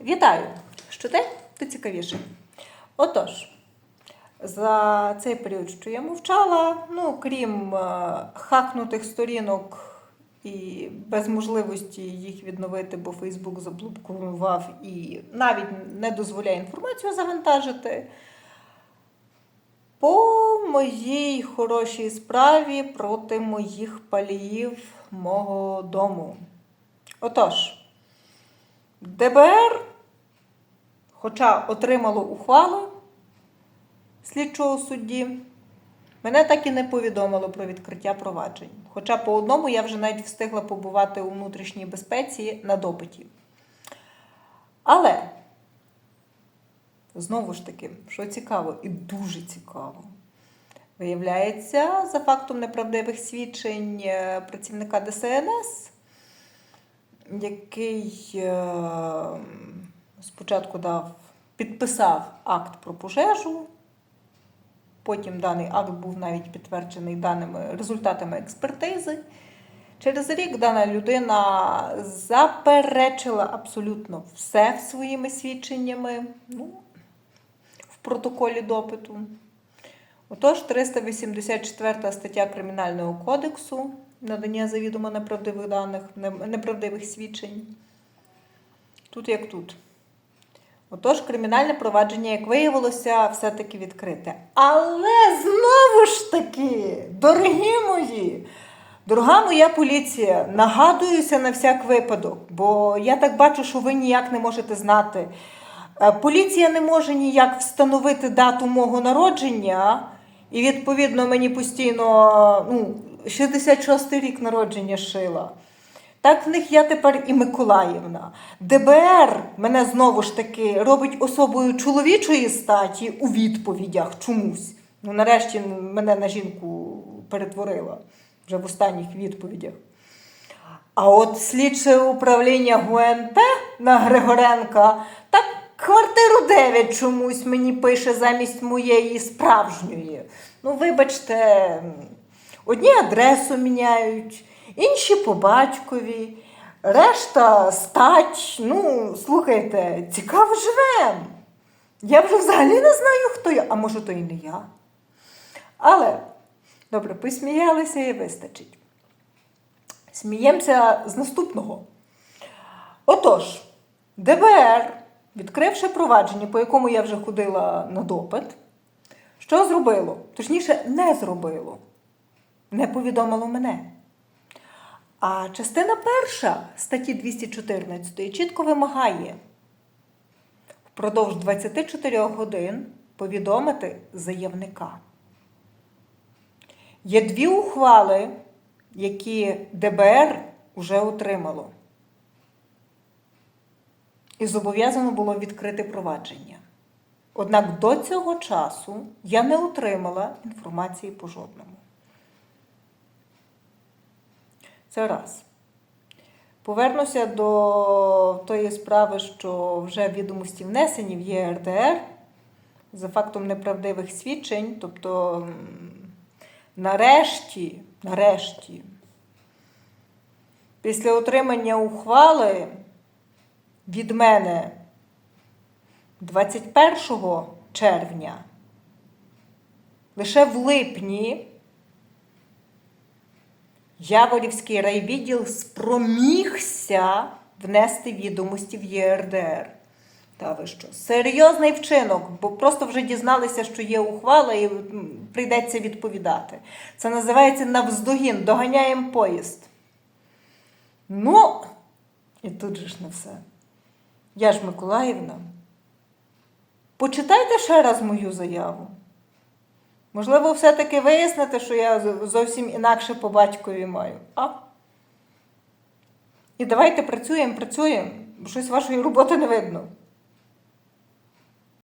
Вітаю! Що те, то цікавіше. Отож, за цей період, що я мовчала, ну, крім е, хакнутих сторінок і без можливості їх відновити, бо Фейсбук заблокував і навіть не дозволяє інформацію завантажити. По моїй хорошій справі проти моїх паліїв мого дому. Отож, ДБР, хоча отримало ухвалу слідчого судді, мене так і не повідомило про відкриття проваджень. Хоча по одному я вже навіть встигла побувати у внутрішній безпеці на допиті. Але, знову ж таки, що цікаво і дуже цікаво, виявляється, за фактом неправдивих свідчень е, працівника ДСНС, який е, спочатку дав, підписав акт про пожежу. Потім даний акт був навіть підтверджений даними результатами експертизи. Через рік дана людина заперечила абсолютно все своїми свідченнями ну, в протоколі допиту. Отож, 384 стаття Кримінального кодексу надання завідомо неправдивих даних, неправдивих свідчень. Тут як тут. Отож, кримінальне провадження, як виявилося, все-таки відкрите. Але знову ж таки, дорогі мої, дорога моя поліція, нагадуюся на всяк випадок, бо я так бачу, що ви ніяк не можете знати. Е, Поліція не може ніяк встановити дату мого народження, і відповідно мені постійно ну, 66 рік народження шила. Так в них я тепер і Миколаївна. ДБР мене знову ж таки робить особою чоловічої статі у відповідях чомусь. Ну, нарешті мене на жінку перетворила вже в останніх відповідях. А от слідче управління ГУНП на Григоренка так квартиру 9 чомусь мені пише замість моєї справжньої. Ну, вибачте, одні адресу міняють, інші по батькові, решта стать. Ну, слухайте, цікаво живем. Я вже взагалі не знаю, хто я, а може, то і не я. Але, добре, посміялися і вистачить. Сміємося з наступного. Отож, ДБР, відкривши провадження, по якому я вже ходила на допит, що зробило? Точніше, не зробило. Не повідомило мене. А частина перша статті 214 чітко вимагає впродовж 24 годин повідомити заявника. Є дві ухвали, які ДБР вже отримало. І зобов'язано було відкрити провадження. Однак до цього часу я не отримала інформації по жодному. Це раз. Повернуся до тої справи, що вже відомості внесені в ЄРДР за фактом неправдивих свідчень, тобто, нарешті, нарешті, після отримання ухвали від мене 21 червня, лише в липні Яворівський райвідділ спромігся внести відомості в ЄРДР. Та ви що? Серйозний вчинок, бо просто вже дізналися, що є ухвала, і прийдеться відповідати. Це називається навздогін, доганяємо поїзд. Ну, і тут же ж не все. Я ж Миколаївна. Почитайте ще раз мою заяву. Можливо, все-таки вияснити, що я зовсім інакше по батькові маю. А? І давайте працюємо, працюємо. Щось вашої роботи не видно.